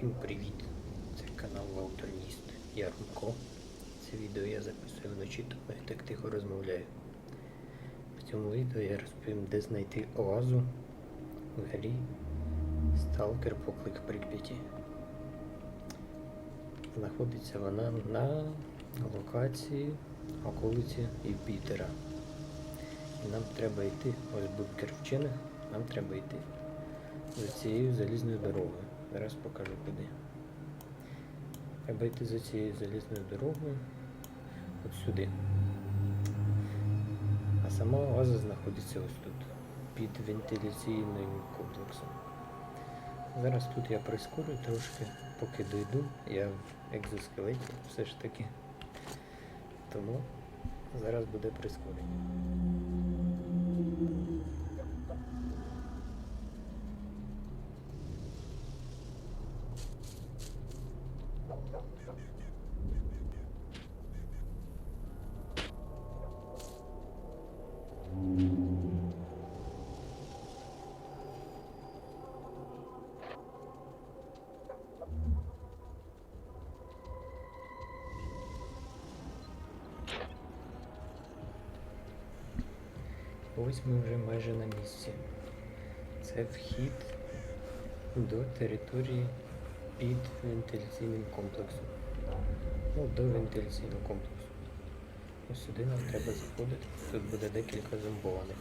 Всім привіт! Це канал Валтоніст. Я Румко. Це відео я записую вночі, тому я так тихо розмовляю. В цьому відео я розповім, де знайти оазу в грі Сталкер Поклик Прип'яті. Знаходиться вона на локації околиці Юпітера. І нам треба йти, ось бункер вчених, нам треба йти за цією залізною дорогою. Зараз покажу куди. Треба йти за цією залізною дорогою от сюди. А сама оаза знаходиться ось тут, під вентиляційним комплексом. Зараз тут я прискорю трошки, поки дойду, я в екзоскелеті все ж таки. Тому зараз буде прискорення. Ось ми вже майже на місці. Це вхід до території під вентиляційним комплексом. Ну, до вентиляційного комплексу. Ось сюди нам треба заходити. Тут буде декілька зомбованих.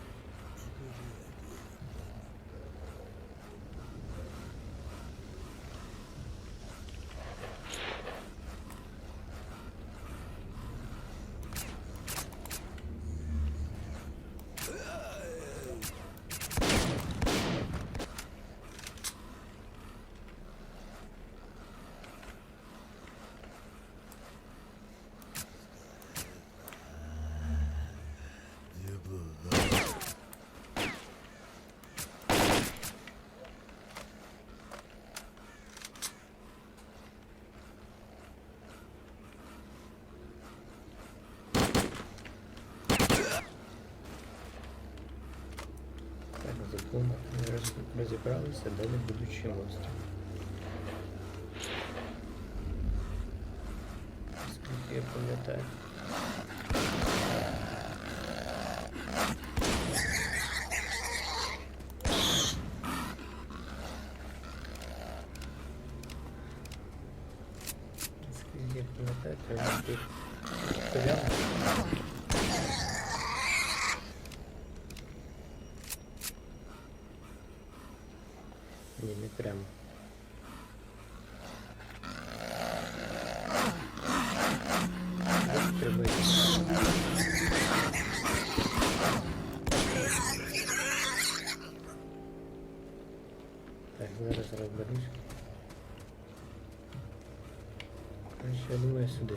розібралися, далі будучи монстри. Скільки я пам'ятаю. Скільки я пам'ятаю, треба прямо. Так, зараз. Короче, я думаю сюди.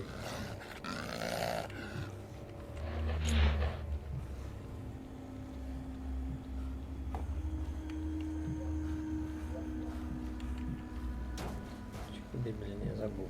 Куди, блін, я забув.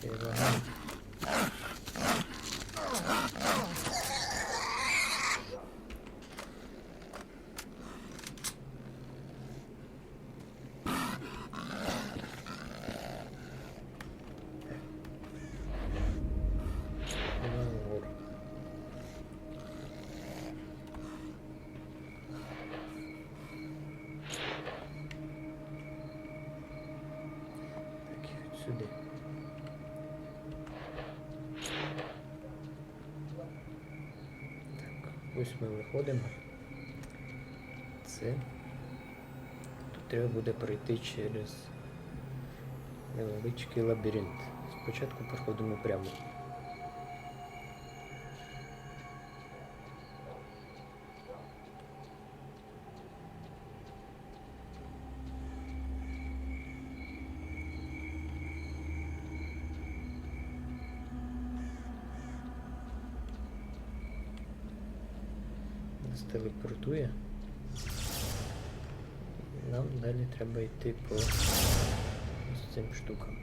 Perdón. Ось ми виходимо. Це. Тут треба буде пройти через невеличкий лабіринт. Спочатку проходимо прямо. Телепортує. Нам далі треба йти по ось цим штукам.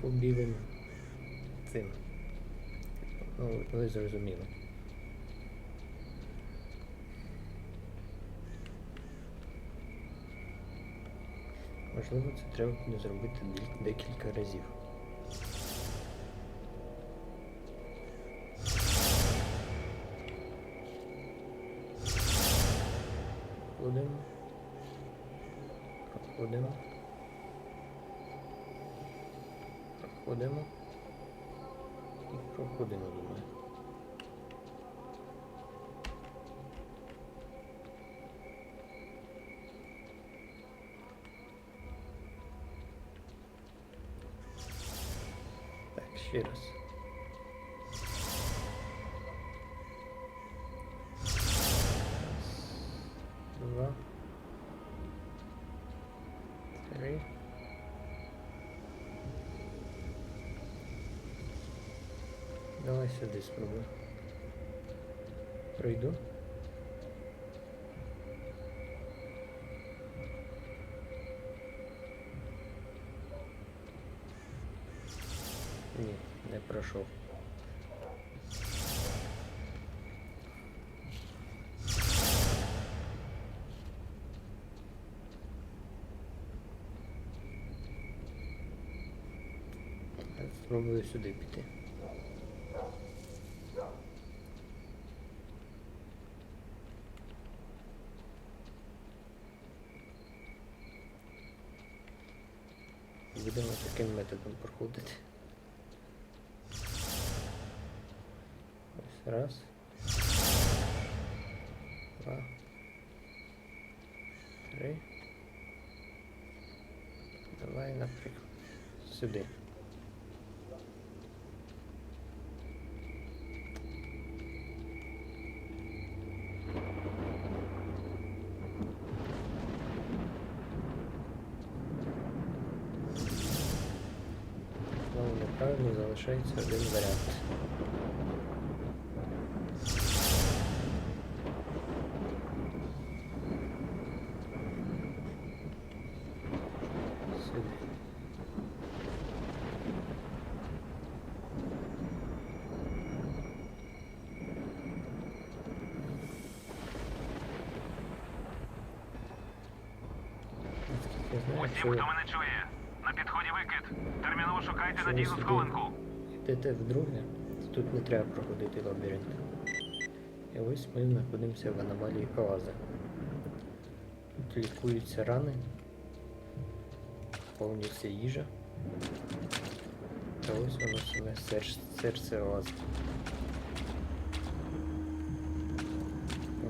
По білим цим. Ну, ви зрозуміли. Можливо, це треба буде зробити декілька разів. Проходимо. Проходимо. Проходимо. І проходимо, думаю. Так, ще раз. Два, три. Давай сюди спробуй. Пройду. Ні, не пройшов. Спробую сюди піти. Будемо таким методом проходити. Ось раз. Два. Три. Давай, наприклад, сюди. Знову неправильно залишається один варіант. Усім, хто мене чує, на підході викид. Терміново шукайте надійну схованку. Йдете вдруге, тут не треба проходити лабіринт. І ось ми знаходимося в аномалії Оази. Тут лікуються рани, повністю їжа. Та ось воно саме серце, серце Оази.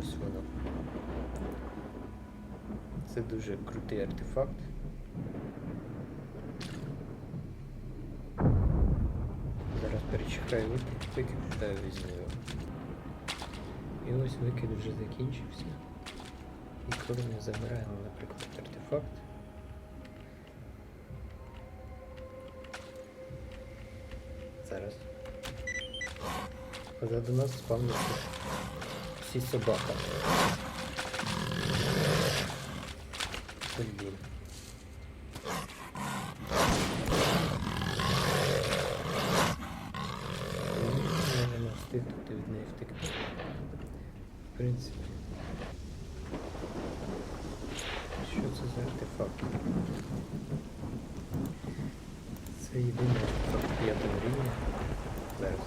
Ось воно. Це дуже крутий артефакт. Перечекаю викид, та візьму. І ось викид вже закінчився. І коли ми забираємо, наприклад, артефакт. Зараз. Позаду нас спавняться всі собака. Блін. Ми можемо встигнути від неї втекти. В принципі. Що це за артефакт? Це єдиний артефакт п'ятого рівня. Зараз.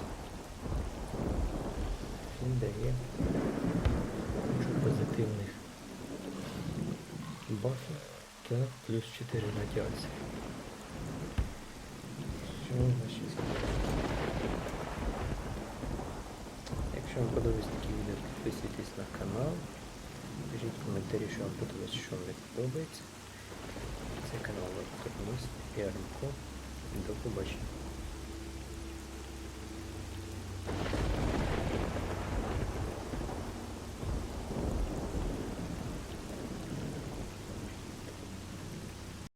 Він дає кучу позитивних бафів та плюс 4 радіації. Що можна ще Якщо вам подобається такі видео, підписуйтесь на канал, пишіть коментарі, що вам подобається, що вам не подобається. Це канал Турніс і Армко. До побачення.